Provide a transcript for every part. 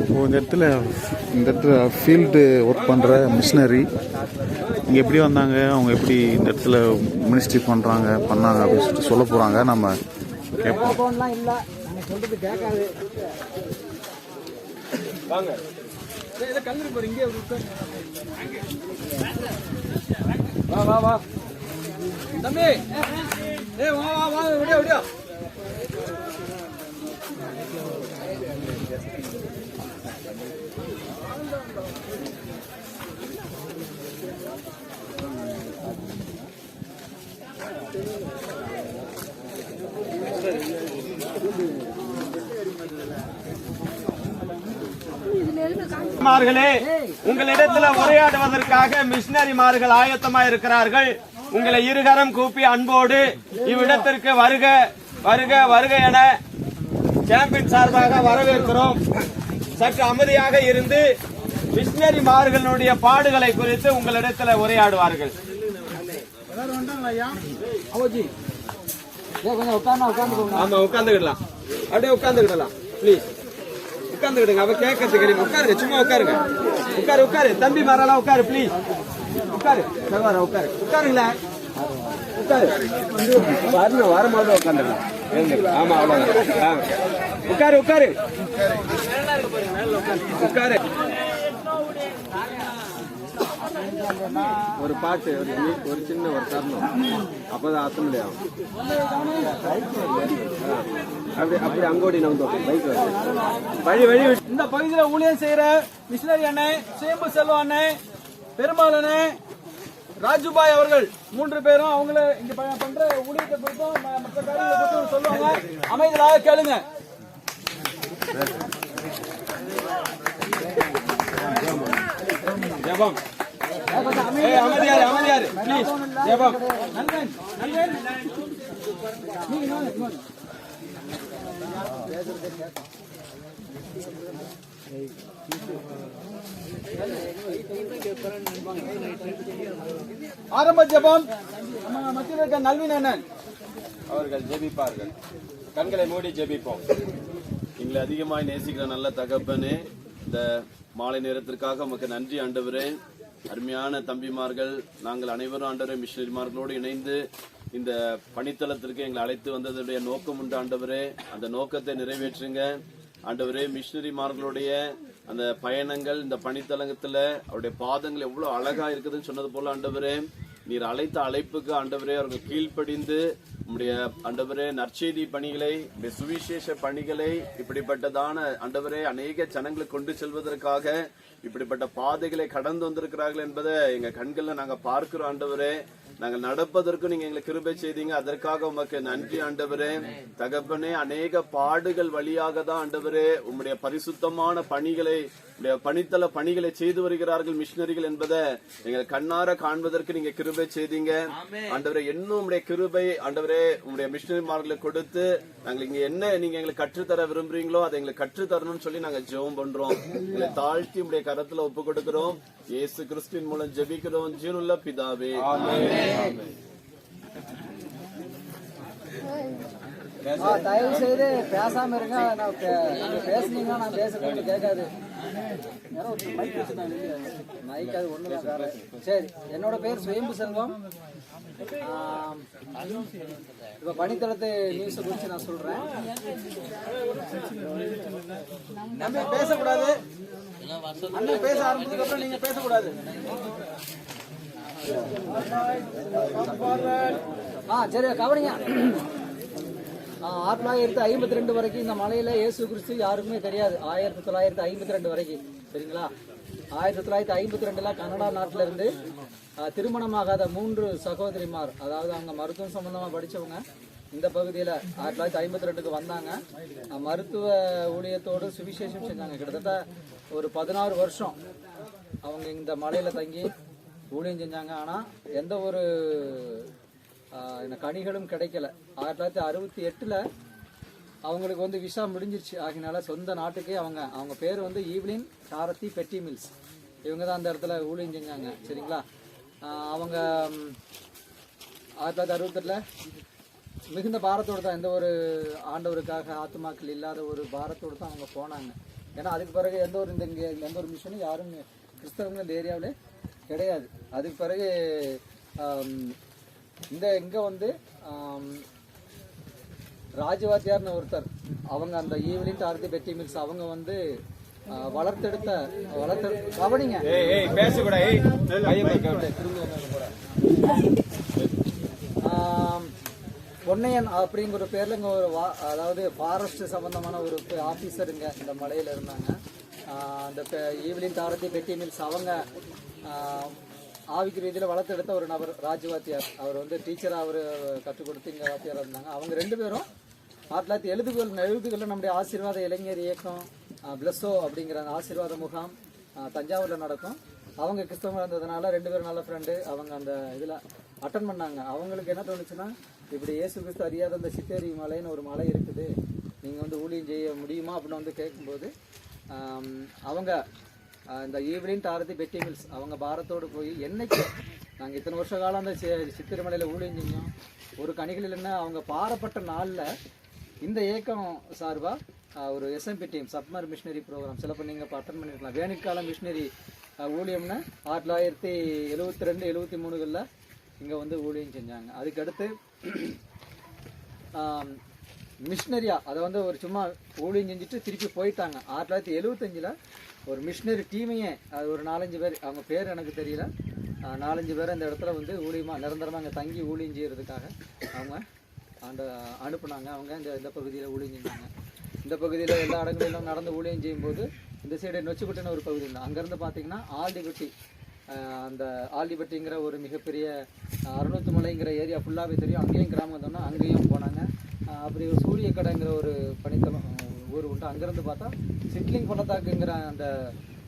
இப்போ இந்த இடத்துல இந்த இடத்துல ஃபீல்டு ஒர்க் பண்ணுற மிஷினரி இங்கே எப்படி வந்தாங்க? அவங்க எப்படி இந்த இடத்துல மினிஸ்ட்ரி பண்ணுறாங்க பண்ணாங்க அப்படின்னு சொல்லிட்டு சொல்ல போகிறாங்க நம்ம கேட்போம் வா வா வா. தம்பி. ஏ வா வா வா. விடியா விடியா மார்களே உங்களிடத்துல உரையாடுவதற்காக மிஷினரிமார்கள் ஆயத்தமாக இருக்கிறார்கள். உங்களை இருகரம் கூப்பி அன்போடு இவ்விடத்திற்கு வருக வருக வருக என சாம்பியன் சார்பாக வரவேற்கிறோம். சற்று அமைதியாக இருந்து மிஷினரிமார்களுடைய பாடுகளை குறித்து உங்களிடத்தில் உரையாடுவார்கள். ஆமா உட்காந்துக்கிடலாம் அப்படியே உட்காந்துக்கிடலாம் ப்ளீஸ் உட்காந்துக்கிடுங்க அவ கேட்கறதுக்கு நீங்க உட்காருங்க சும்மா உட்காருங்க. உட்காரு உட்காரு. தம்பி மாரெல்லாம் உட்காரு ப்ளீஸ் உட்காரு. உட்காரு. உட்காருங்களேன். பாருங்க வரும்போது உட்காந்துருக்கேன் ஆமா அவ்வளவுதான். உட்காரு உட்காரு. உட்காரு. ஒரு பாட்டு ஒரு ஒரு சின்ன ஒரு தரணும். அப்பதான் அத்த முடியும். அப்படி அப்படி அங்கோடி நம்ம பைக் வழி வழி விட்டு- இந்த பகுதியில் ஊழியம் செய்யற மிஷினரி அண்ணே சேம்பு செல்வ அண்ணே பெருமாள் அண்ணன் ராஜுபாய் அவர்கள் மூன்று பேரும் அவங்கள இங்க பண்ற ஊழியத்தை குறித்தும் மற்ற காரியங்களை குறித்தும் சொல்லுவாங்க. அமைதியாக கேளுங்க. ஜபம். ஏய், அமைதியாரு அமைதியாரு ப்ளீஸ் ஜெபம். நண்பன் நண்பன். ஆரம்ப ஜபம். மத்தியில் இருக்க நல்வின் அண்ணன் அவர்கள் ஜெபிப்பார்கள். கண்களை மூடி ஜெபிப்போம். எங்களை அதிகமாய் நேசிக்கிற நல்ல தகப்பனே இந்த மாலை நேரத்திற்காக உமக்கு நன்றி ஆண்டவரே. அருமையான தம்பிமார்கள் நாங்கள் அனைவரும் ஆண்டவரே மிஷினரிமார்களோடு இணைந்து இந்த பணித்தளத்திற்கு எங்களை அழைத்து வந்ததுடைய நோக்கம் உண்டு ஆண்டவரே. அந்த நோக்கத்தை நிறைவேற்றுங்க. ஆண்டவரே மிஷினரிமார்களுடைய அந்த பயணங்கள் இந்த பணித்தலங்கத்துல அவருடைய பாதங்கள் எவ்வளவு அழகா இருக்குதுன்னு சொன்னது போல ஆண்டவரே நீர் அழைத்த அழைப்புக்கு ஆண்டவரே அவர்கள் கீழ்ப்படிந்து உம்முடைய ஆண்டவரே நற்செய்தி பணிகளை சுவிசேஷ பணிகளை இப்படிப்பட்டதான ஆண்டவரே அநேக ஜனங்களுக்கு கொண்டு செல்வதற்காக இப்படிப்பட்ட பாதைகளை கடந்து வந்திருக்கிறார்கள் என்பதை எங்க கண்கள்ல நாங்க பார்க்கிறோம் ஆண்டவரே. நாங்கள் நடப்பதற்கும் நீங்க எங்களுக்கு கிருபை செய்தீங்க. அதற்காக உமக்கு நன்றி ஆண்டவரே. தகப்பனே அநேக பாடுகள் வழியாக தான் ஆண்டவரே உம்முடைய பரிசுத்தமான பணிகளை உம்முடைய பணித்தள பணிகளை செய்து வருகிறார்கள் மிஷினரிகள் என்பதை எங்கள் கண்ணார காண்பதற்கு நீங்க கிருபை செய்தீங்க. ஆண்டவரே இன்னும் உம்முடைய கிருபை ஆண்டவரே உம்முடைய மிஷினரிமார்களுக்கு கொடுத்து நாங்கள் இங்க என்ன நீங்க எங்களுக்கு கற்றுத்தர விரும்புறீங்களோ அதை எங்களுக்கு கற்றுத்தரணும்னு சொல்லி நாங்க ஜெபம் பண்றோம். எங்களை தாழ்த்தி உம்முடைய கரத்துல ஒப்பு கொடுக்கிறோம் இயேசு கிறிஸ்துவின் மூலம் ஜெபிக்கிறோம். ஜீனுள்ள பிதாவே. தயவு செய்து பேசாம இருங்க. நான் பே- பேசுனீங்கன்னா நான் பேசுறது கேட்காது. மைக் மைக் அது ஒண்ணுதான் வேற. சரி என்னோட பேர் சுயம்பு செல்வம். இப்போ இப்ப பணித்தளத்து நியூஸ் குறித்து நான் சொல்றேன். நம்ம பேசக்கூடாது. அண்ணன் பேச ஆரம்பிச்சதுக்கு அப்புறம் நீங்க பேசக்கூடாது. ஆ சரி கவனிங்க. ஆயிரத்தி தொள்ளாயிரத்தி ஐம்பத்தி ரெண்டு வரைக்கும் இந்த மலையில இயேசு கிறிஸ்து யாருக்குமே தெரியாது. ஆயிரத்தி தொள்ளாயிரத்தி ஐம்பத்தி ரெண்டு வரைக்கும். சரிங்களா? ஆயிரத்தி தொள்ளாயிரத்தி ஐம்பத்தி ரெண்டுல கனடா நாட்டில இருந்து திருமணமாகாத மூன்று சகோதரிமார் அதாவது அவங்க மருத்துவம் சம்பந்தமா படிச்சவங்க இந்த பகுதியில் ஆயிரத்தி தொள்ளாயிரத்தி ஐம்பத்தி ரெண்டுக்கு வந்தாங்க. மருத்துவ ஊழியத்தோடு சுவிசேஷம் செஞ்சாங்க. கிட்டத்தட்ட ஒரு பதினாறு வருஷம் அவங்க இந்த மலையில தங்கி ஊழியம் செஞ்சாங்க. ஆனா எந்த ஒரு இந்த கனிகளும் கிடைக்கல. ஆயிரத்தி தொள்ளாயிரத்தி அறுபத்தி எட்டில் அவங்களுக்கு வந்து விசா முடிஞ்சிருச்சு. ஆகினால சொந்த நாட்டுக்கே அவங்க அவங்க பேர் வந்து ஈவ்லின் சாரதி பெட்டி மில்ஸ் இவங்க தான் அந்த இடத்துல ஊழியம் செஞ்சாங்க. சரிங்களா? அவங்க ஆயிரத்தி தொள்ளாயிரத்தி அறுபத்தெட்டில் மிகுந்த பாரத்தோடு தான் எந்த ஒரு ஆண்டவருக்காக ஆத்துமாக்கள் இல்லாத ஒரு பாரத்தோடு தான் அவங்க போனாங்க. ஏன்னா அதுக்கு பிறகு எந்த ஒரு இந்த இங்கே எந்த ஒரு மிஷனும் யாரும் கிறிஸ்தவங்க இந்த ஏரியாவில் கிடையாது. அதுக்கு பிறகு இந்த இங்கே வந்து ராஜவாத்தியார்னு ஒருத்தர் அவங்க அந்த ஈவினிங் டார்த்தி பெட்டி மில்ஸ் அவங்க வந்து வளர்த்தெடுத்த வளர்த்து கவனிங்க. பொன்னையன் அப்படிங்கிற பேர்ல இங்க ஒரு அதாவது ஃபாரஸ்ட் சம்பந்தமான ஒரு ஆஃபீஸருங்க இந்த மலையில இருந்தாங்க. ஆ, அந்த ஈவிலின் தாரதி பெட்டி மில்ஸ் அவங்க ஆவிக்கு ரீதியில் வளர்த்தெடுத்த ஒரு நபர் ராஜ் வாத்தியார் அவர் வந்து டீச்சராக அவர் கற்றுக் கொடுத்து இங்கே வாத்தியாராக இருந்தாங்க. அவங்க ரெண்டு பேரும் ஆயிரத்தி தொள்ளாயிரத்தி எழுதுகள் எழுதுகளில் நம்முடைய ஆசீர்வாத இளைஞர் இயக்கம் பிளஸ்ஸோ அப்படிங்கிற அந்த ஆசீர்வாத முகாம் தஞ்சாவூரில் நடக்கும். அவங்க கிறிஸ்தவங்க இருந்ததுனால ரெண்டு பேரும் நல்ல ஃப்ரெண்டு அவங்க அந்த இதில் அட்டன் பண்ணாங்க. அவங்களுக்கு என்ன தோணுச்சுன்னா இப்படி இயேசு கிறிஸ்து அறியாத அந்த சித்தேரி மலைன்னு ஒரு மலை இருக்குது. நீங்கள் வந்து ஊழியம் செய்ய முடியுமா அப்படின்னு வந்து கேட்கும்போது அவங்க இந்த ஈவினிங் டாரதி பெட்டி மில்ஸ் அவங்க பாரத்தோடு போய் என்னைக்கு நாங்கள் இத்தனை வருஷ காலம் அந்த சித்திரமலையில் ஊழியம் செஞ்சோம் ஒரு கணிகள் இல்லைன்னா அவங்க பாரப்பட்ட நாளில் இந்த இயக்கம் சார்பாக ஒரு S M P team summer missionary programme சிலப்போ நீங்கள் இப்போ அட்டன் பண்ணியிருக்கலாம் வேணிக்கால மிஷினரி ஊழியம்னு ஆயிரத்தி தொள்ளாயிரத்தி எழுபத்தி ரெண்டு எழுபத்தி மூணுகளில் இங்கே வந்து ஊழியம் செஞ்சாங்க. அதுக்கடுத்து மிஷினரியா அதை வந்து ஒரு சும்மா ஊழியம் செஞ்சுட்டு திருப்பி போயிட்டாங்க. ஆயிரத்தி தொள்ளாயிரத்தி எழுபத்தஞ்சில் ஒரு மிஷினரி டீமையே அது ஒரு நாலஞ்சு பேர் அவங்க பேர் எனக்கு தெரியல. நாலஞ்சு பேர் இந்த இடத்துல வந்து ஊழியமாக நிரந்தரமாக அங்கே தங்கி ஊழியம் செய்கிறதுக்காக அவங்க அந்த அனுப்புனாங்க. அவங்க இந்த இந்த பகுதியில் ஊழியம் செஞ்சாங்க. இந்த பகுதியில் எல்லா இடங்களிலும் நடந்து ஊழியம் செய்யும்போது இந்த சைடு நொச்சிக்குட்டின்னு ஒரு பகுதி இருந்தால் அங்கேருந்து பார்த்தீங்கன்னா ஆல்டிபட்டி அந்த ஆல்டிபட்டிங்கிற ஒரு மிகப்பெரிய அறுநூத்து மலைங்கிற ஏரியா ஃபுல்லாகவே தெரியும். அங்கேயும் கிராமம் வந்தோம்னா அங்கேயும் போனாங்க. அப்படி ஒரு சூரிய கடைங்கிற ஒரு பனித்தளம் ஊர் உண்டு. அங்கேருந்து பார்த்தா சிட்லிங் பள்ளத்தாக்குங்கிற அந்த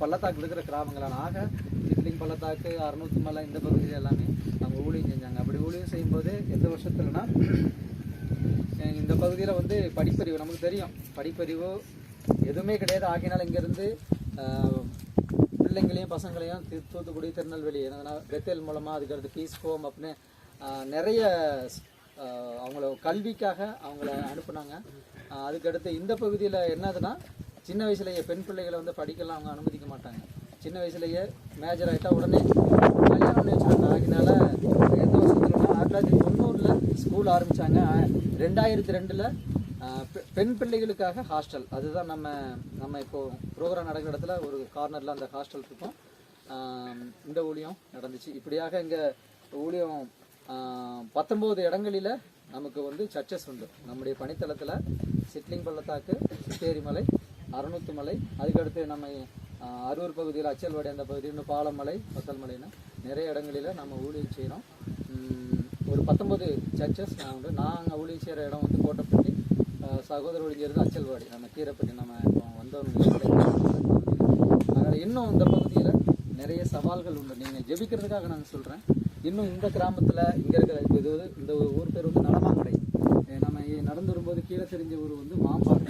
பள்ளத்தாக்கு இருக்கிற கிராமங்களான. ஆக சிட்லிங் பள்ளத்தாக்கு அறுநூத்தி மலை இந்த பகுதியில் எல்லாமே அவங்க ஊழியம் செஞ்சாங்க. அப்படி ஊழியம் செய்யும்போது எந்த வருஷத்துலனா இந்த பகுதியில் வந்து படிப்பறிவு நமக்கு தெரியும். படிப்பறிவு எதுவுமே கிடையாது. ஆகினால் இங்கேருந்து பிள்ளைங்களையும் பசங்களையும் தூத்துக்குடி திருநெல்வேலி என்னதுன்னா பெத்தேல் மூலமாக அதுக்கடுத்து பீஸ் ஹோம் அப்படின்னு நிறைய அவங்கள கல்விக்காக அவங்கள அனுப்புனாங்க. அதுக்கடுத்து இந்த பகுதியில் என்னதுன்னா சின்ன வயசுலேயே பெண் பிள்ளைகளை வந்து படிக்கலாம் அவங்க அனுமதிக்க மாட்டாங்க. சின்ன வயசுலேயே மேஜர் ஆகிட்டா உடனே கல்யாணம் பண்ணி வச்சுருக்காங்க ஆகினால எந்த வருஷத்துலன்னா ஆயிரத்தி தொள்ளாயிரத்தி தொண்ணூறில் ஸ்கூல் ஆரம்பித்தாங்க ரெண்டாயிரத்தி ரெண்டில் பெண் பிள்ளைகளுக்காக ஹாஸ்டல் அதுதான் நம்ம நம்ம இப்போது ப்ரோக்ராம் நடக்கிற இடத்துல ஒரு கார்னரில் அந்த ஹாஸ்டல் இருக்கும். இந்த ஊழியம் நடந்துச்சு. இப்படியாக இங்கே ஊழியம் பத்தொம்போது இடங்களில் நமக்கு வந்து சர்ச்சஸ் உண்டு. நம்முடைய பணித்தளத்தில் சிட்லிங் பள்ளத்தாக்கு சித்தேரிமலை அறுநூத்து மலை அதுக்கடுத்து நம்ம அரூர் பகுதியில் அச்சல்வாடி அந்த பகுதி இன்னும் பாலமலை பத்தல்மலைன்னு நிறைய இடங்களில் நம்ம ஊழியர் செய்கிறோம் ஒரு பத்தொம்பது சர்ச்சஸ் நான் வந்து நாங்கள் ஊழியர் செய்கிற இடம் வந்து கோட்டப்பட்டி சகோதர ஒழிஞ்சிருந்து அச்சல்வாடி நம்ம கீரைப்பட்டி நம்ம இப்போ வந்தவங்க அதனால் இன்னும் இந்த பகுதியில் நிறைய சவால்கள் உண்டு. நீங்கள் ஜெபிக்கிறதுக்காக நான் சொல்கிறேன் இன்னும் இந்த கிராமத்தில் இங்கே இருக்கிற இப்போ இது இந்த ஊர் பேர் வந்து நடமாங்கடை. நம்ம நடந்து வரும்போது கீழே தெரிஞ்ச ஊர் வந்து மாம்பாடு.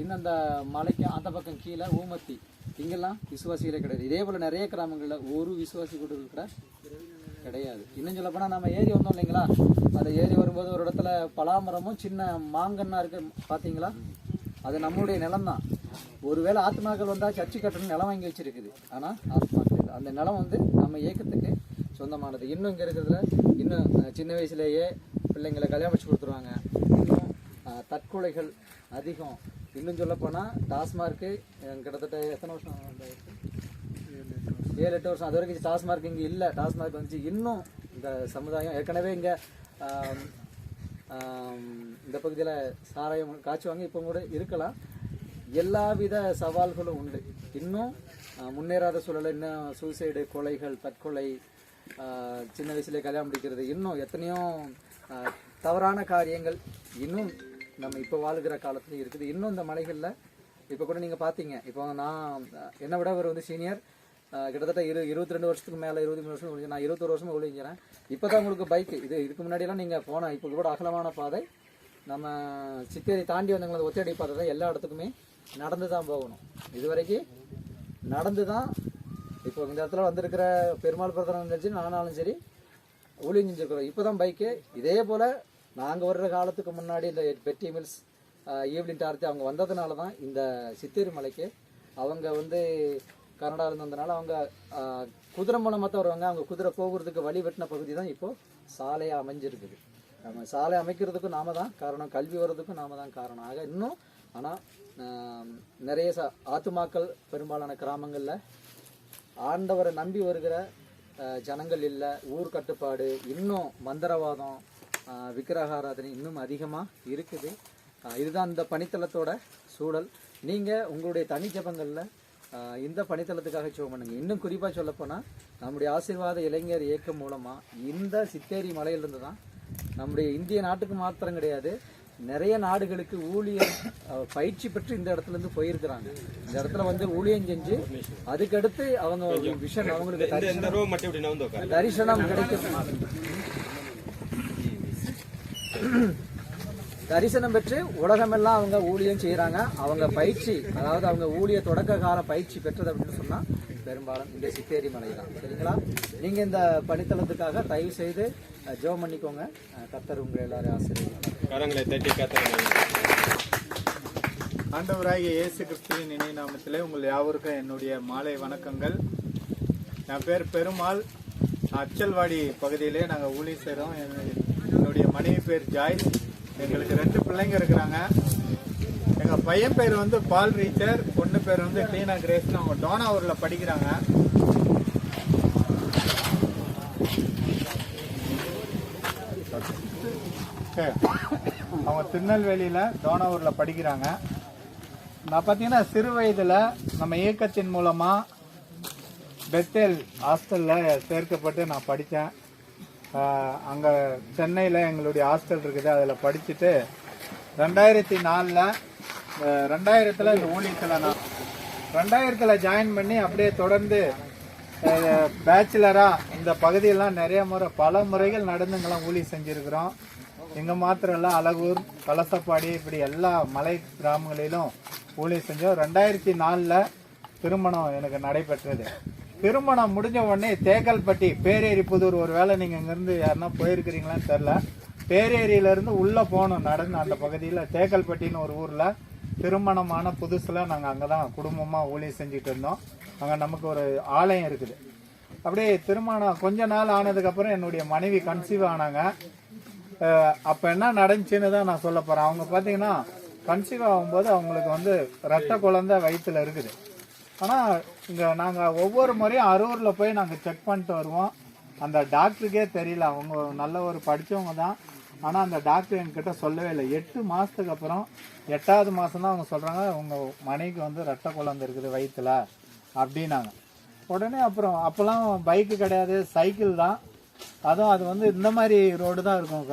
இன்னும் அந்த மலைக்கு அந்த பக்கம் கீழே ஊமத்தி. இங்கெல்லாம் விசுவாசிகளே கிடையாது. இதே போல் நிறைய கிராமங்களில் ஒரு விசுவாசி கூட இருக்கிற கிடையாது. இன்னும் சொல்ல போனால் நம்ம ஏரி வந்தோம் இல்லைங்களா? அந்த ஏரி வரும்போது ஒரு இடத்துல பலாமரமும் சின்ன மாங்கன்னா இருக்கு பார்த்தீங்களா அது நம்மளுடைய நிலம்தான். ஒருவேளை ஆத்மாக்கள் வந்தால் சர்ச்சு கட்டணும் நிலம் வாங்கி வச்சிருக்குது. ஆனால் ஆத்மாக்கள் அந்த நிலம் வந்து நம்ம இயக்கத்துக்கு சொந்தமானது. இன்னும் இங்கே இருக்கிறதுல இன்னும் சின்ன வயசுலேயே பிள்ளைங்களை கல்யாணம் வச்சு கொடுத்துருவாங்க. இன்னும் தற்கொலைகள் அதிகம். இன்னும் சொல்லப்போனால் டாஸ்மார்க்கு கிட்டத்தட்ட எத்தனை வருஷம் ஏழு எட்டு வருஷம். அது வரைக்கும் டாஸ்மார்க் இங்கே இல்லை. டாஸ்மார்க் வந்துச்சு இன்னும் இந்த சமுதாயம் ஏற்கனவே இங்கே இந்த பகுதியில் சாராயம் காய்ச்சுவாங்க இப்போ கூட இருக்கலாம். எல்லாவித சவால்களும் உண்டு. இன்னும் முன்னேறாத சூழல் இன்னும் சூசைடு கொலைகள் தற்கொலை சின்ன வயசுலேயே கல்யாணம் முடிக்கிறது. இன்னும் எத்தனையோ தவறான காரியங்கள் இன்னும் நம்ம இப்போ வாழ்கிற காலத்துல இருக்குது. இன்னும் இந்த மலைகளில் இப்போ கூட நீங்கள் பார்த்தீங்க இப்போ நான் என்னை விட அவர் வந்து சீனியர் கிட்டத்தட்ட இரு இருபத்தி ரெண்டு வருஷத்துக்கு மேலே இருபத்தி மூணு வருஷம் நான் இருபத்தொரு வருஷமாக ஒழிஞ்சிறேன் இப்போ தான் உங்களுக்கு பைக்கு இது இதுக்கு முன்னாடியெல்லாம் நீங்கள் போனால் இப்போ கூட அகலமான பாதை. நம்ம சித்தேரி தாண்டி வந்தவங்களை ஒத்தடி பாதை தான் எல்லா இடத்துக்குமே நடந்து தான் போகணும். இது வரைக்கும் நடந்து தான் இப்போ இந்த இடத்துல வந்திருக்கிற பெருமாள் பிரதனம் சரி நானாலும் சரி ஊழியம் செஞ்சுருக்கிறோம். இப்போ தான் பைக்கு இதே போல் நாங்கள் வர்ற காலத்துக்கு முன்னாடி இந்த பெட்டி மில்ஸ் ஈவினிங் டார்த்தி அவங்க வந்ததுனால தான் இந்த சித்தேரி மலைக்கு அவங்க வந்து கனடாவில் இருந்ததுனால அவங்க குதிரை மூலமாக தான் வருவாங்க. அவங்க குதிரை போகிறதுக்கு வழி வெட்டின பகுதி தான் இப்போது சாலையாக அமைஞ்சிருக்குது. நம்ம சாலை அமைக்கிறதுக்கும் நாம தான் காரணம். கல்வி வர்றதுக்கும் நாம தான் காரணம். ஆக இன்னும் ஆனால் நிறைய ச ஆத்துமாக்கள் பெரும்பாலான கிராமங்களில் ஆண்டவரை நம்பி வருகிற ஜனங்கள் இல்லை ஊர் கட்டுப்பாடு இன்னும் மந்திரவாதம் விக்கிரகாராதனை இன்னும் அதிகமாக இருக்குது. இதுதான் இந்த பணித்தளத்தோட சூழல். நீங்கள் உங்களுடைய தனி ஜபங்களில் இந்த பணித்தளத்துக்காக ஜெபம் பண்ணுங்க. இன்னும் குறிப்பாக சொல்லப்போனால் நம்முடைய ஆசீர்வாத இளைஞர் இயக்கம் மூலமாக இந்த சித்தேரி மலையிலிருந்து தான் நம்முடைய இந்திய நாட்டுக்கு மாத்திரம் கிடையாது நிறைய நாடுகளுக்கு ஊழியர் பயிற்சி பெற்று இந்த இடத்துல இருந்து போயிருக்கிறாங்க. இந்த இடத்துல வந்து ஊழியம் செஞ்சு அதுக்கடுத்து அவங்க விஷன் அவங்களுக்கு தரிசனம். தரிசனம் கிடைக்கும். தரிசனம் பெற்று உலகமெல்லாம் அவங்க ஊழியம் செய்கிறாங்க அவங்க பயிற்சி அதாவது அவங்க ஊழிய தொடக்க கால பயிற்சி பெற்றது அப்படின்னு சொன்னால் பெரும்பாலும் இந்த சித்தேரி மலை தான். சரிங்களா? நீங்கள் இந்த பணித்தளத்துக்காக தயவு செய்து ஜெபம் பண்ணிக்கோங்க. அஹ், கர்த்தர் உங்களை எல்லாரும் ஆசிரியர் கரங்களை தட்டி காத்துறாங்க ஆண்டவராகிய இயேசு கிறிஸ்துவின் இணை நாமத்திலே உங்கள் யாவருக்கும் என்னுடைய மாலை வணக்கங்கள். என் பேர் பெருமாள். அச்சல்வாடி பகுதியிலே நாங்கள் ஊழி செய்கிறோம் என்னுடைய மனைவி பேர் ஜாய்ஸ் எங்களுக்கு ரெண்டு பிள்ளைங்க இருக்கிறாங்க. எங்கள் பையன் பேர் வந்து பால் ரீச்சர் பொண்ணு பேர் வந்து டீனா கிரேஸ்னு அவங்க டோனாவூரில் படிக்கிறாங்க. சரி. அவங்க திருநெல்வேலியில் டோனாவூரில் படிக்கிறாங்க. நான் பார்த்தீங்கன்னா சிறு வயதில் நம்ம இயக்கத்தின் மூலமாக பெத்தேல் ஹாஸ்டலில் சேர்க்கப்பட்டு நான் படித்தேன் அங்கே சென்னையில் எங்களுடைய ஹாஸ்டல் இருக்குது அதில் படிச்சுட்டு ரெண்டாயிரத்தி நாலில் ரெண்டாயிரத்தில் இந்த ஊழியத்தில் நான் ரெண்டாயிரத்தில் ஜாயின் பண்ணி அப்படியே தொடர்ந்து பேச்சுலராக இந்த பகுதியெல்லாம் நிறைய முறை பல முறைகள் நடந்துங்கெல்லாம் ஊழி செஞ்சுருக்கிறோம். இங்கே மாத்திரம் இல்லை அழகூர் கலசப்பாடி இப்படி எல்லா மலை கிராமங்களிலும் ஊழி செஞ்சோம். ரெண்டாயிரத்தி நாலில் திருமணம் எனக்கு நடைபெற்றது. திருமணம் முடிஞ்ச உடனே தேக்கல்பட்டி பேரேரி புதூர் ஒரு வேளை நீங்கள் இங்கேருந்து யாருன்னா போயிருக்கிறீங்களான்னு தெரில பேரேரியிலேருந்து உள்ளே போகணும் நடந்து அந்த பகுதியில் தேக்கல்பட்டின்னு ஒரு ஊரில் திருமணமான புதுசில் நாங்கள் அங்கே தான் குடும்பமாக ஊழியம் செஞ்சுட்டு இருந்தோம். அங்கே நமக்கு ஒரு ஆலயம் இருக்குது. அப்படியே திருமணம் கொஞ்ச நாள் ஆனதுக்கப்புறம் என்னுடைய மனைவி கன்சீவ் ஆனாங்க. அப்போ அப்ப என்ன நடந்துச்சுன்னு தான் நான் சொல்ல போறேன். அவங்க பாத்தீங்கன்னா கன்சீவ் ஆகும்போது அவங்களுக்கு வந்து ரத்த குழந்தை வயிற்றுல இருக்குது. ஆனால் இங்கே நாங்கள் ஒவ்வொரு முறையும் அரூரில் போய் நாங்கள் செக் பண்ணிட்டு வருவோம். அந்த டாக்டருக்கே தெரியல. அவங்க நல்ல ஒரு படித்தவங்க தான். ஆனால் அந்த டாக்டர் என்கிட்ட சொல்லவே இல்லை. எட்டு மாதத்துக்கு அப்புறம் எட்டாவது மாதம் தான் அவங்க சொல்கிறாங்க உங்கள் மனைவிக்கு வந்து ரத்த குழந்தை இருக்குது வயிற்றில் அப்படின்னாங்க. உடனே அப்புறம் அப்போல்லாம் பைக்கு கிடையாது சைக்கிள் தான். அதுவும் அது வந்து இந்த மாதிரி ரோடு தான் இருக்கும்.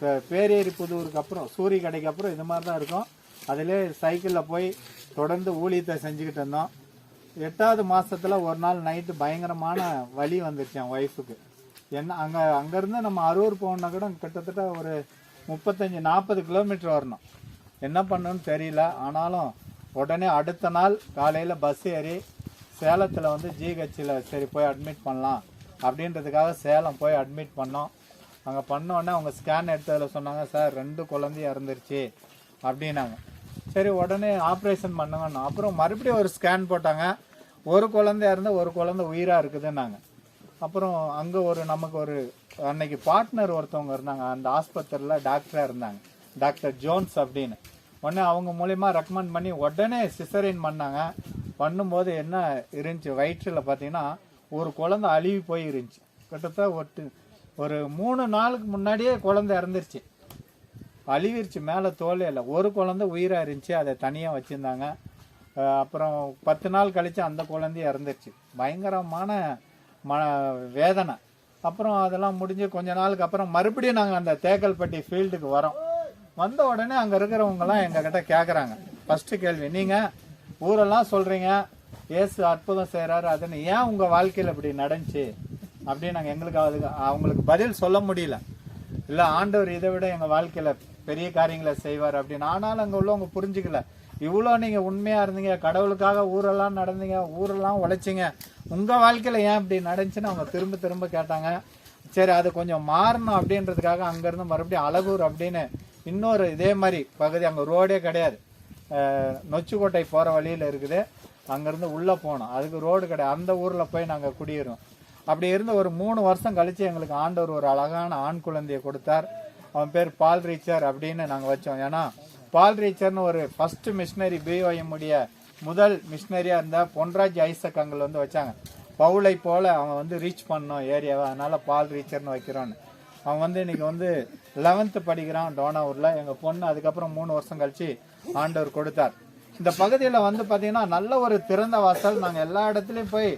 பே- பேரேரி புதூருக்கு அப்புறம் சூரிய கடைக்கு அப்புறம் இது மாதிரி தான் இருக்கும். அதிலே சைக்கிளில் போய் தொடர்ந்து ஊழியத்தை செஞ்சுக்கிட்டு இருந்தோம். எட்டாவது மாசத்துல ஒரு நாள் நைட்டு பயங்கரமான வலி வந்துருச்சு என் ஒய்ஃபுக்கு என்ன அங்கே அங்கேருந்து நம்ம அரூர் போகணுன்னா கூட கிட்டத்தட்ட ஒரு முப்பத்தஞ்சு நாற்பது கிலோமீட்டர் வரணும். என்ன பண்ணணும்னு தெரியல. ஆனாலும் உடனே அடுத்த நாள் காலையில் பஸ் ஏறி சேலத்தில் வந்து ஜிஹெச்சில் சரி போய் அட்மிட் பண்ணலாம். அப்படின்றதுக்காக சேலம் போய் அட்மிட் பண்ணோம். அங்கே பண்ணோடனே அவங்க ஸ்கேன் எடுத்ததில் சொன்னாங்க சார் ரெண்டு குழந்தையும் இறந்துருச்சு அப்படின்னாங்க. சரி உடனே ஆப்ரேஷன் பண்ணுங்கன்னு. அப்புறம் மறுபடியும் ஒரு ஸ்கேன் போட்டாங்க. ஒரு குழந்தையா இருந்தால் ஒரு குழந்தை உயிராக இருக்குதுன்னாங்க. அப்புறம் அங்கே ஒரு நமக்கு ஒரு அன்னைக்கு பார்ட்னர் ஒருத்தவங்க இருந்தாங்க. அந்த ஆஸ்பத்திரியில் டாக்டராக இருந்தாங்க. டாக்டர் ஜோன்ஸ் அப்படின்னு. உடனே அவங்க மூலயமா ரெக்கமெண்ட் பண்ணி உடனே சிசரின் பண்ணாங்க. பண்ணும்போது என்ன இருந்துச்சு? வயிற்றில் பார்த்தீங்கன்னா ஒரு குழந்தை அழுவி போய் இருந்துச்சு கிட்டத்தட்ட ஒரு ஒரு மூணு நாளுக்கு முன்னாடியே குழந்தை இறந்துருச்சு. அழிவிருச்சு மேலே தோலே இல்லை. ஒரு குழந்தை உயிராக இருந்துச்சு அதை தனியாக வச்சுருந்தாங்க. அப்புறம் பத்து நாள் கழித்து அந்த குழந்தைய இறந்துருச்சு. பயங்கரமான ம வேதனை. அப்புறம் அதெல்லாம் முடிஞ்சு கொஞ்ச நாளுக்கு அப்புறம் மறுபடியும் நாங்கள் அந்த தேக்கல்பட்டி ஃபீல்டுக்கு வரோம். வந்த உடனே அங்கே இருக்கிறவங்கலாம் எங்ககிட்ட கேட்குறாங்க ஃபஸ்ட்டு கேள்வி நீங்கள் ஊரெல்லாம் சொல்கிறீங்க ஏசு அற்புதம் செய்கிறாரு அதுன்னு ஏன் உங்கள் வாழ்க்கையில் இப்படி நடந்துச்சு? அப்படின்னு நாங்கள் எங்களுக்கு அதுக்கு அவங்களுக்கு பதில் சொல்ல முடியல. இல்லை ஆண்டவர் இதை விட எங்கள் வாழ்க்கையில் பெரிய காரியங்களை செய்வார் அப்படின்னு. ஆனாலும் அங்கே உள்ளவங்க புரிஞ்சுக்கல. இவ்வளோ நீங்கள் உண்மையாக இருந்தீங்க கடவுளுக்காக ஊரெல்லாம் நடந்தீங்க ஊரெல்லாம் உழைச்சிங்க. உங்கள் வாழ்க்கையில் ஏன் இப்படி நடந்துச்சுன்னு அவங்க திரும்ப திரும்ப கேட்டாங்க. சரி அது கொஞ்சம் மாறணும் அப்படின்றதுக்காக அங்கேருந்து மறுபடியும் அழகூர் அப்படின்னு இன்னொரு இதே மாதிரி பகுதி அங்கே ரோடே கிடையாது. நொச்சுக்கோட்டை நொச்சிக்கோட்டை போகிற வழியில் இருக்குது. அங்கேருந்து உள்ளே போனோம் அதுக்கு ரோடு கிடையாது. அந்த ஊரில் போய் நாங்கள் குடியிருந்தோம் அப்படி இருந்து ஒரு மூணு வருஷம் கழித்து எங்களுக்கு ஆண்டவர் ஒரு அழகான ஆண் குழந்தையை கொடுத்தார். அவன் பேர் பால் ரீச்சர் அப்படின்னு நாங்கள் வச்சோம். ஏன்னா பால் ரீச்சர்னு ஒரு ஃபர்ஸ்ட் மிஷினரி பிஓஎம்முடைய முதல் மிஷினரியாக இருந்த பொன்ராஜ் ஐசக் வந்து வச்சாங்க. பவுளை போல அவன் வந்து ரீச் பண்ணோம் ஏரியாவை அதனால பால் ரீச்சர்னு வைக்கிறோன்னு அவன் வந்து இன்னைக்கு வந்து லெவன்த்து படிக்கிறான் டோனாவூரில். எங்கள் பொண்ணு அதுக்கப்புறம் மூணு வருஷம் கழிச்சு ஆண்டவர் கொடுத்தார். இந்த பகுதியில் வந்து பார்த்தீங்கன்னா நல்ல ஒரு திறந்த வாசல். நாங்கள் எல்லா இடத்துலையும் போய்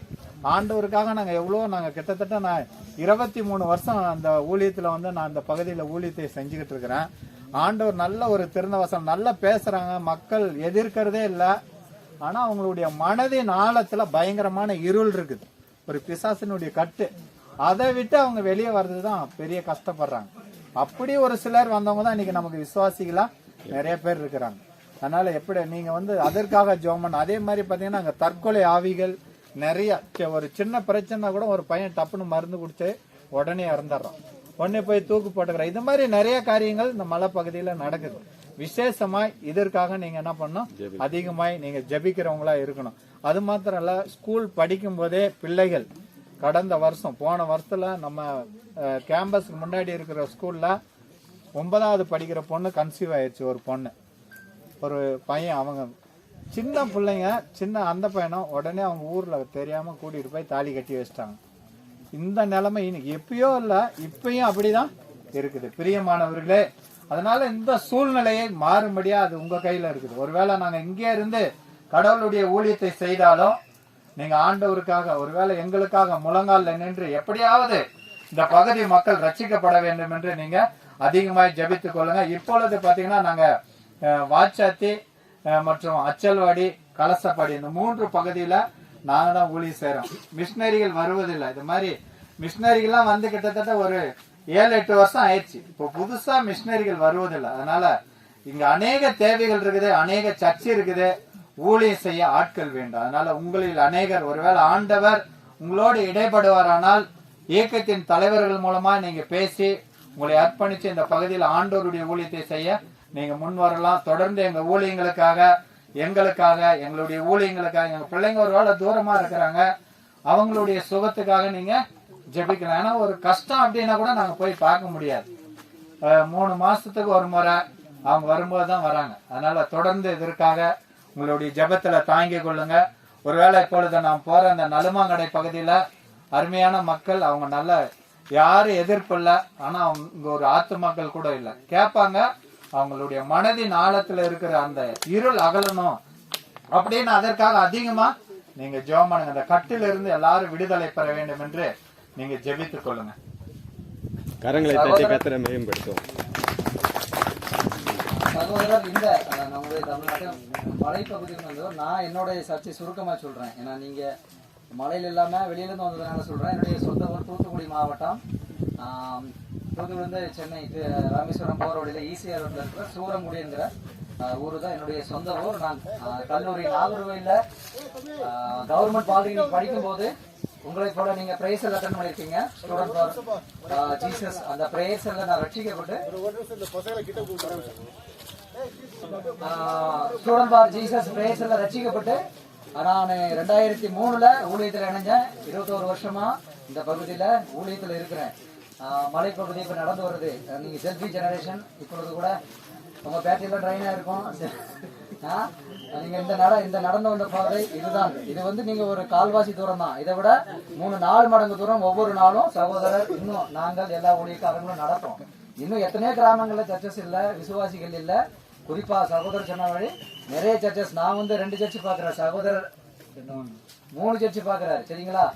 ஆண்டவருக்காக நாங்கள் எவ்வளோ நாங்கள் கிட்டத்தட்ட நான் இருபத்தி மூணு வருஷம் அந்த ஊழியத்தில் வந்து நான் அந்த பகுதியில் ஊழியத்தை செஞ்சுக்கிட்டு இருக்கிறேன். ஆண்டவர் நல்ல ஒரு திறந்த வசனம் நல்லா பேசுகிறாங்க மக்கள் எதிர்க்கிறதே இல்லை. ஆனா அவங்களுடைய மனதின் ஆழத்துல பயங்கரமான இருள் இருக்குது. ஒரு பிசாசினுடைய கட்டு. அதை விட்டு அவங்க வெளியே வர்றது தான் பெரிய கஷ்டப்படுறாங்க. அப்படி ஒரு சிலர் வந்தவங்க தான் இன்னைக்கு நமக்கு விசுவாசிகளா நிறைய பேர் இருக்கிறாங்க. அதனால எப்படி நீங்க வந்து அதற்காக ஜோமன் அதே மாதிரி பாத்தீங்கன்னா அங்க தற்கொலை ஆவிகள் நிறைய. ஒரு சின்ன பிரச்சனை கூட ஒரு பையன் டப்புன்னு மருந்து குடிச்சு உடனே இறந்துடுறான். உடனே போய் தூக்கு போட்டுக்கிறான். இது மாதிரி நிறைய காரியங்கள் இந்த மலை பகுதியில நடக்குது. விசேஷமாய் இதற்காக நீங்க என்ன பண்ணணும்? அதிகமாய் நீங்க ஜெபிக்கிறவங்களா இருக்கணும். அது மாத்திரம் இல்ல ஸ்கூல் படிக்கும் போதே பிள்ளைகள் கடந்த வருஷம் போன வருஷத்துல நம்ம கேம்பஸ்க்கு முன்னாடி இருக்கிற ஸ்கூல்ல ஒன்பதாவது படிக்கிற பொண்ணு கன்சீவ் ஆயிடுச்சு ஒரு பொண்ணு. ஒரு பையன் அவங்க சின்ன பிள்ளைங்க சின்ன அந்த பையனும் உடனே அவங்க ஊரில் தெரியாமல் கூட்டிகிட்டு போய் தாலி கட்டி வச்சிட்டாங்க. இந்த நிலைமை இன்னைக்கு எப்பயோ இல்லை இப்பயும் அப்படிதான் இருக்குது. பிரியமானவர்களே அதனால இந்த சூழ்நிலையை மாறும்படியா அது உங்க கையில இருக்குது. ஒருவேளை நாங்க இங்கே இருந்து கடவுளுடைய ஊழியத்தை செய்தாலும் நீங்க ஆண்டவருக்காக ஒருவேளை எங்களுக்காக முழங்காலில் நின்று எப்படியாவது இந்த பகுதி மக்கள் ரட்சிக்கப்பட வேண்டும் என்று நீங்க அதிகமாய் ஜெபித்துக் கொள்ளுங்க. இப்பொழுது பாத்தீங்கன்னா நாங்க வாட்சாத்தி மற்றும் அச்சல்வாடி கலசப்பாடி இந்த மூன்று பகுதியில நாங்க தான் ஊழியம் செய்யறோம் மிஷினரிகள் வருவதில்லை. இது மாதிரி மிஷினரிகள்லாம் வந்து கிட்டத்தட்ட ஒரு ஏழு எட்டு வருஷம் ஆயிடுச்சு. இப்போ புதுசா மிஷினரிகள் வருவதில்லை. அதனால இங்க அநேக தேவைகள் இருக்குது அநேக சர்ச்சை இருக்குது. ஊழியம் செய்ய ஆட்கள் வேண்டும். அதனால உங்களில் அநேகர் ஒருவேளை ஆண்டவர் உங்களோடு இடைப்படுவாரானால் இயக்கத்தின் தலைவர்கள் மூலமா நீங்க பேசி உங்களை அர்ப்பணிச்சு இந்த பகுதியில் ஆண்டவருடைய ஊழியத்தை செய்ய நீங்க முன் வரலாம். தொடர்ந்து எங்க ஊழியங்களுக்காக எங்களுக்காக எங்களுடைய ஊழியங்களுக்காக எங்க பிள்ளைங்க ஒரு வேலை தூரமா இருக்கிறாங்க அவங்களுடைய சுகத்துக்காக நீங்க ஜெபிக்கலாம். ஏன்னா ஒரு கஷ்டம் அப்படின்னா கூட நாங்க போய் பார்க்க முடியாது. மூணு மாசத்துக்கு ஒரு முறை அவங்க வரும்போது தான் வராங்க. அதனால தொடர்ந்து இதற்காக உங்களுடைய ஜபத்துல தாங்கிக் கொள்ளுங்க. ஒருவேளை இப்பொழுது நான் போற அந்த நலுமாங்கடை பகுதியில அருமையான மக்கள் அவங்க நல்ல யாரும் எதிர்ப்பு இல்லை. ஆனா அவங்க ஒரு ஒரு ஆத்துமாக்கள் கூட இல்லை. கேட்பாங்க அவங்களுடைய மனதின் ஆழத்துல இருக்கிற அந்த இருள் அகலணும். அப்படின்னு அதற்காக அதிகமா நீங்க ஜெபம் பண்ணுங்க. அந்த கட்டிலிருந்து எல்லாரும் விடுதலை பெற வேண்டும் என்று நீங்க ஜெபித்துக் கொள்ளுங்க. கரங்களை தட்டி கத்திர மேம்படுத்தும் சகோதரர் இந்த நம்முடைய தமிழ்நாட்டில் மலைப்பகுதியில் வந்து நான் என்னுடைய சர்ச்சை சுருக்கமாக சொல்கிறேன் ஏன்னா நீங்கள் மலையில் இல்லாமல் வெளியிலேருந்து வந்ததுனால சொல்கிறேன் என்னுடைய சொந்த ஊர் தூத்துக்குடி மாவட்டம். ஆம், வந்து சென்னை ராமேஸ்வரம் போகிற வழியில் ஈசிஆர் ரோட்டில் இருக்கிற சூரங்குடிங்கிற ஊர் தான் என்னுடைய சொந்த ஊர். நான் கல்லூரி நாகர்கோயிலில் கவர்மெண்ட் பாலிடெக்னிக் படிக்கும்போது உங்களை போல நீங்க பிரேயர்ஸ் எல்லாம் அட்டன் பண்ணிருக்கீங்க. ஸ்டூடெண்ட் ஃபார் ஜீசஸ் அந்த பிரேயர்ஸ் எல்லாம் நான் ரட்சிக்கப்பட்டு ஸ்டூடெண்ட் ஃபார் ஜீசஸ் பிரேயர்ஸ் எல்லாம் ரட்சிக்கப்பட்டு நான் ரெண்டாயிரத்தி மூணுல ஊழியத்தில் இணைஞ்சேன். இருபத்தோரு வருஷமா இந்த பகுதியில் ஊழியத்தில் இருக்கிறேன். மலைப்பகுதி இப்போ நடந்து வருது. நீங்கள் செல்ஃபி ஜெனரேஷன் இப்பொழுது கூட உங்கள் பேட்டரியில் ட்ரெயினாக இருக்கும். நீங்கள் இந்த நட இந்த நடந்து வந்த பாதை இதுதான். இது வந்து நீங்கள் ஒரு கால்வாசி தூரம் தான் இதை விட மூணு நாலு மடங்கு தூரம் ஒவ்வொரு நாளும் சகோதரர் இன்னும் நாங்கள் எல்லா ஊழியக்காரங்களும் நடப்போம். இன்னும் எத்தனையோ கிராமங்களில் சர்ச்சஸ் இல்லை விசுவாசிகள் இல்லை. குறிப்பாக சகோதரர் சொன்ன வழி நிறைய சர்ச்சஸ் நான் வந்து ரெண்டு சர்ச்சு பார்க்குறேன். சகோதரர் மூணு சர்ச்சு பார்க்குறாரு. சரிங்களா?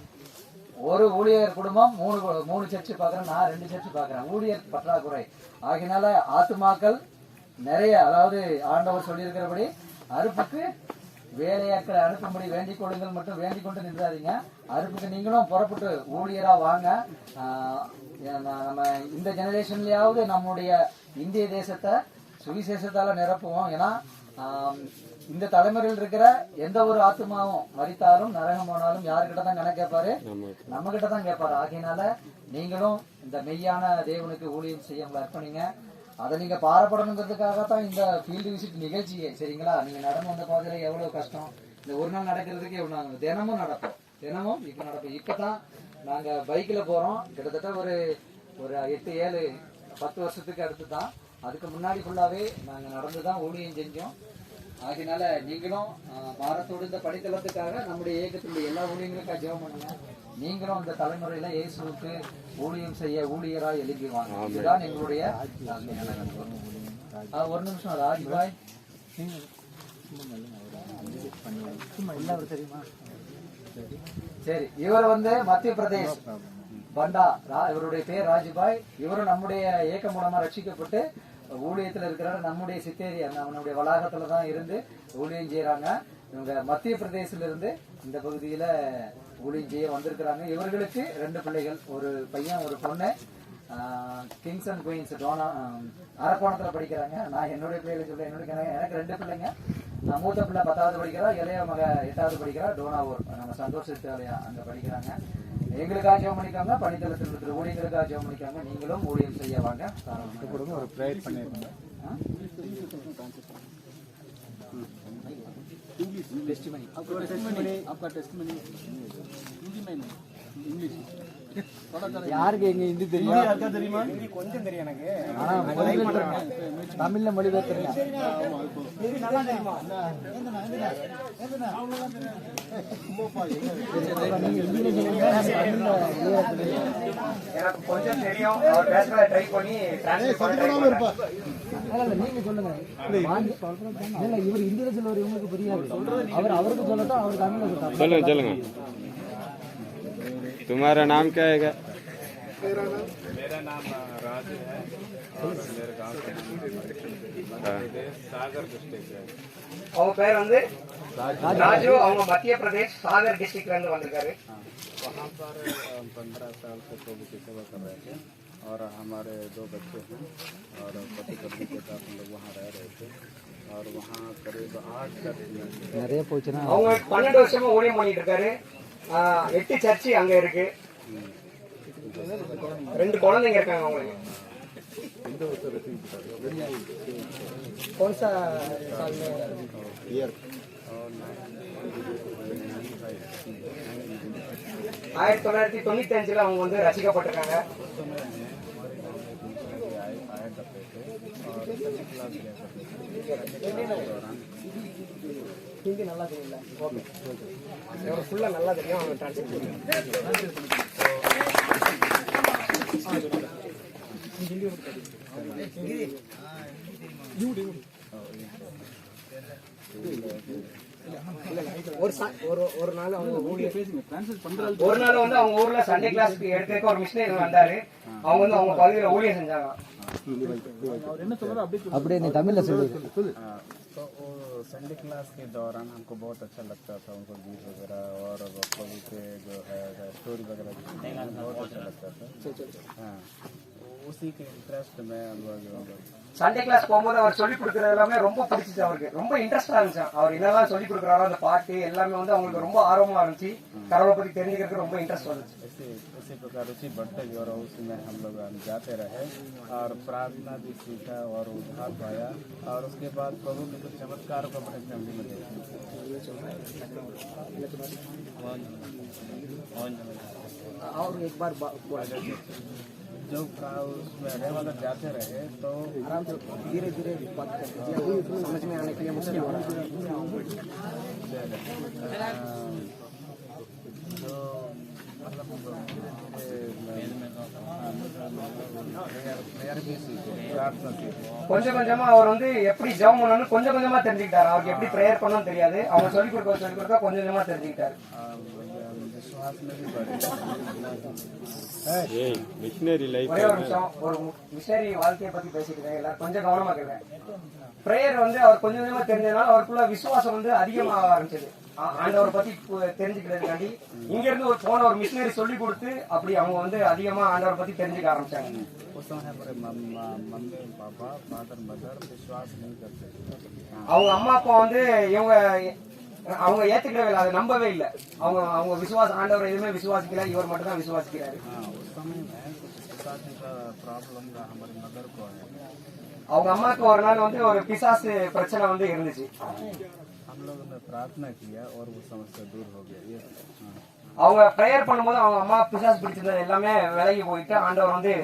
ஒரு ஊழியர் குடும்பம் மூணு மூணு சர்ச்சு பார்க்குறேன் நான் ரெண்டு சர்ச்சு பார்க்குறேன். ஊழியர் பற்றாக்குறை. ஆகினால ஆத்துமாக்கள் நிறைய அதாவது ஆண்டவர் சொல்லியிருக்கிறபடி அறுப்புக்கு வேலையாட்களை அனுப்பும்படி வேண்டிக் கொள்ளுங்கள் மட்டும் வேண்டிக் கொண்டு நின்றாதீங்க. அறுப்புக்கு நீங்களும் புறப்பட்டு ஊழியரா வாங்க. நம்ம இந்த ஜெனரேஷன்லயாவது நம்முடைய இந்திய தேசத்தை சுவிசேஷத்தால நிரப்புவோம். ஏன்னா இந்த தலைமுறையில் இருக்கிற எந்த ஒரு ஆத்மாவும் மறித்தாலும் நரகம் போனாலும் யாருக்கிட்ட தான் கணக்கு கேட்பாரு? நம்ம கிட்ட தான் கேட்பாரு. ஆகையினால நீங்களும் இந்த மெய்யான தேவனுக்கு ஊழியம் செய்ய உங்களை அர்ப்பணிங்க. அதை நீங்க பாரப்படணுங்கிறதுக்காக தான் இந்த ஃபீல்டு விசிட் நிகழ்ச்சியே. சரிங்களா? நீங்க நடந்து வந்த பாதையில எவ்வளவு கஷ்டம்? இந்த ஒரு நாள் நடக்கிறதுக்கு எவ்வளவு தினமும் நடப்போம். தினமும் இப்ப நடப்போம். இப்பதான் நாங்க பைக்ல போறோம். கிட்டத்தட்ட ஒரு ஒரு எட்டு ஏழு பத்து வருஷத்துக்கு அடுத்து தான் அதுக்கு முன்னாடி ஃபுல்லாவே நாங்க நடந்து தான் ஊழியம் செஞ்சோம். ஆகையினால நீங்களும் பாரத்தோடு இந்த படித்தளத்துக்காக நம்முடைய இயக்கத்தினுடைய எல்லா ஊழியங்களுக்காக ஜெபம் பண்ணுங்க. நீங்களும் இந்த தலைமுறையில இயேசுவுக்கு ஊழியம் செய்ய ஊழியரா எழுப்பி வாங்க இதுதான் எங்களுடைய ஒரு நிமிஷம் ராஜ் பாய். சரி இவர் வந்து மத்திய பிரதேஷ். பண்டா இவருடைய பேர் ராஜுபாய் இவரும் நம்முடைய இயக்கம் மூலமா ரட்சிக்கப்பட்டு ஊழியத்தில் இருக்கிறார் நம்முடைய சித்தேரி அந்த அவனுடைய தான் இருந்து ஊழியம் செய்கிறாங்க இவங்க மத்திய பிரதேசிலிருந்து இந்த பகுதியில் ஊழியம் செய்ய வந்திருக்கிறாங்க. இவர்களுக்கு ரெண்டு பிள்ளைகள் ஒரு பையன் ஒரு பொண்ணு. கிங்ஸ் அண்ட் குயின்ஸ் டோனா அரக்கோணத்தில் படிக்கிறாங்க. நான் என்னுடைய பிள்ளைகளை சொல்கிறேன் என்னுடைய எனக்கு- எனக்கு ரெண்டு பிள்ளைங்க. நான் மூத்த பிள்ளை பத்தாவது படிக்கிறா இளைய மக எட்டாவது படிக்கிறா டோனாவூர் நம்ம சந்தோஷ வித்யாலயா அங்கே படிக்கிறாங்க. எங்களுக்காக ஜெபம் பண்ணிக்காங்க பணித்தளத்தில் இருக்கிற ஊழியர்களுக்காக ஜெபம் பண்ணிக்காங்க நீங்களும் ஊழியம் செய்ய வாங்க கொடுங்க ஒரு ப்ரேயர் பண்ணிருக்கோங்க யாருக்கு எங்க ஹிந்தி தெரியும்? யாருக்கா தெரியுமா? கொஞ்சம் தெரியும் எனக்கு. ஆனா முதல்ல தமிழ்ல மொழி பேசுறீங்க தெரியும். சொல்லுங்க. இவர் இந்தியில சொல்லுவார் இவங்களுக்கு புரியாது. அவர் அவருக்கு சொல்லத்தான் அவர் தமிழ்ல சொல்லுங்க சொல்லுங்க. तुम्हारा नाम क्या है मेरा नाम राज है और मेरे गांव का नाम है सागर डिस्ट्रिक्ट है அவங்க பேர் வந்து ராஜு அவங்க மத்திய பிரதேஷ் சாகர் டிஸ்ட்ரிக்ட்ல இருந்து வந்திருக்காரு वहाँ पर पंद्रह साल से प्रभु की सेवा कर रहे थे और हमारे दो बच्चे हैं और पति पत्नी के साथ हम लोग वहाँ रह रहे थे और वहाँ करीब आठ दस நிறைய போச்சுன்னா அவங்க பன்னெண்டு வருஷமா ஊழியம் பண்ணிட்டு இருக்காரு ஆஹ், எட்டு சர்ச்சு அங்க இருக்கு ரெண்டு குழந்தைங்க இருக்காங்க அவங்களுக்கு ஆயிரத்தி தொள்ளாயிரத்தி தொண்ணூத்தி அஞ்சுல அவங்க வந்து ரசிக்கப்பட்டிருக்காங்க ஹிந்தி நல்லா தெரியல ஓகே. இவர் ஃபுல்லாக நல்லா தெரியும். அவங்க டிரான்ஸ்லேட் ஒரு ஒரு ஒரு நாள் அவங்க ஒரு நாள் வந்து அவங்க ஊர்ல சண்டே கிளாஸ்க்கு எடுக்கிறதுக்கு ஒரு மிஷினரி வந்தாரு. அவங்க வந்து அவங்க பகுதியில் ஊழியர் செஞ்சாங்க அப்படியே நீ தமிழ்ல சொல்லு. संडे क्लास के दौरान हमको बहुत अच्छा लगता था उनको गीत वगैरह और प्रभु के जो है स्टोरी वगैरह बहुत अच्छा लगता था। हाँ। उसी के इंटरेस्ट में हम लोग சண்டே கிளாஸ் போகும்போது அவர் சொல்லி கொடுக்கறது எல்லாமே ரொம்ப பிடிச்சிச்சு அவருக்கு ரொம்ப இன்ட்ரெஸ்டா இருந்துச்சு அவர் என்னெல்லாம் சொல்லி கொடுக்குறாரோ அந்த பாட்டு எல்லாமே வந்து அவங்களுக்கு ரொம்ப ஆர்வமா இருந்துச்சு கடவுளை பத்தி தெரிஞ்சுக்கிறதுக்கு ரொம்ப இன்ட்ரெஸ்ட் வந்துச்சு इसी इसी प्रकार रुचि बढ़ते गई और उसमें हम लोग जाते रहे और प्रार्थना भी सीखा और उद्धार पाया और उसके बाद प्रभु के कुछ चमत्कार को अपने फैमिली में देखा और एक बार जो का उसमें रेवागर जाते रहे तो आराम से धीरे धीरे बात करते समझ में आने के लिए मुश्किल हो रहा है जो मतलब प्रेयर भी सीखे प्रार्थना सीखे கொஞ்சம் கொஞ்சமா அவர் வந்து எப்படி ஜெபம் பண்ணணும்னு கொஞ்சம் கொஞ்சமா தெரிஞ்சுக்கிட்டாரு அவருக்கு எப்படி ப்ரேயர் பண்ணணும்னு தெரியாது அவங்க சொல்லி கொடுக்க சொல்லி கொடுக்க கொஞ்சம் கொஞ்சமா தெரிஞ்சுக்கிட்டாரு ஒரு நிமிஷம் ஒரு மிஷினரி வாழ்க்கையை பத்தி பேசிட்டு இருக்கேன். கொஞ்சம் கவனமா கேட்கிறேன் பிரேயர் வந்து அவர் கொஞ்சம் கொஞ்சமா தெரிஞ்சதுனால அவருக்குள்ள விசுவாசம் வந்து அதிகமாக ஆரம்பிச்சது. ஆண்டவரை பத்தி தெரிஞ்சுக்கிறதுக்காண்டி இங்க ஒரு போன ஒரு மிஷினரி சொல்லி கொடுத்து அப்படி அவங்க வந்து அதிகமா ஆண்டவரை பத்தி தெரிஞ்சுக்க ஆரம்பிச்சாங்க. அவங்க அம்மா அப்பா வந்து இவங்க அவங்க ஏத்துக்கவே இல்லை அதை நம்பவே இல்லை. அவங்க அவங்க விசுவாசம் ஆண்டவர் எதுவுமே விசுவாசிக்கல இவர் மட்டும் தான் விசுவாசிக்கிறாரு அவங்க அம்மாக்கு ஒரு நாள் வந்து ஒரு பிசாசு பிரச்சனை வந்து இருந்துச்சு. அவங்க ப்ரேயர் பண்ணும்போது அவங்க அம்மா பிசாசு பிடிச்சிருந்தது எல்லாமே விலகி போயிட்டு ஆண்டவர் வந்து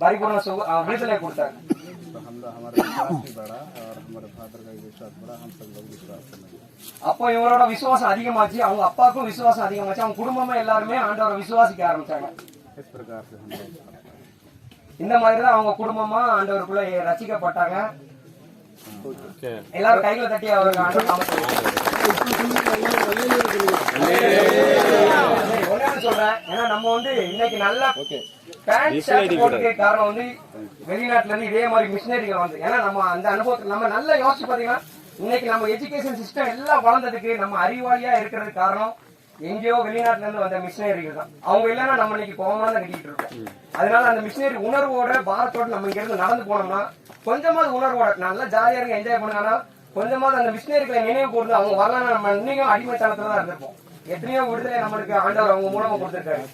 பரிபூர்ண சுக விடுதலை கொடுத்தாரு. அப்போ இவரோட விசுவாசம் அதிகமாச்சு அவங்க அப்பாவுக்கும் விசுவாசம் அதிகமாச்சு அவங்க குடும்பமே எல்லாருமே ஆண்டவரை விசுவாசிக்க ஆரம்பிச்சாங்க. இந்த மாதிரி தான் அவங்க குடும்பமா ஆண்டவருக்குள்ள ரசிக்கப்பட்டாங்க. எல்லாரும் கைகளை தட்டி அவருக்கு ஆண்டவர் சொல்றேன். ஏன்னா நம்ம வந்து இன்னைக்கு நல்ல காரணம் வந்து வெளிநாட்டுல இருந்து இதே மாதிரி மிஷினரிகள் வந்து. ஏன்னா நம்ம அந்த அனுபவத்துல நம்ம நல்லா யோசிச்சு பாத்தீங்கன்னா இன்னைக்கு நம்ம எஜுகேஷன் சிஸ்டம் எல்லாம் வளர்ந்ததுக்கு நம்ம அறிவாளியா இருக்கிறதுக்கு காரணம் எங்கேயோ வெளிநாட்டுல இருந்து வந்த மிஷினரிகள் தான். அவங்க இல்லைன்னா நம்ம இன்னைக்கு கோபமா தான் கட்டிட்டு இருக்கோம். அதனால அந்த மிஷினரி உணர்வோட பாரத்தோட நம்ம இங்க இருந்து நடந்து போனோம்னா கொஞ்சமாவது உணர்வோட நல்லா ஜாலியா இருக்க என்ஜாய் பண்ணுங்கன்னா கொஞ்சமாவது அந்த மிஷினரிகளை நினைவு கூர்ந்து அவங்க வரலாம் நம்ம இன்னைக்கும் அடிமைத்தனத்துல தான் இருந்திருப்போம். எத்தனையோ விடுதலை நம்மளுக்கு ஆண்டவர் அவங்க மூலமா கொடுத்துருக்காரு.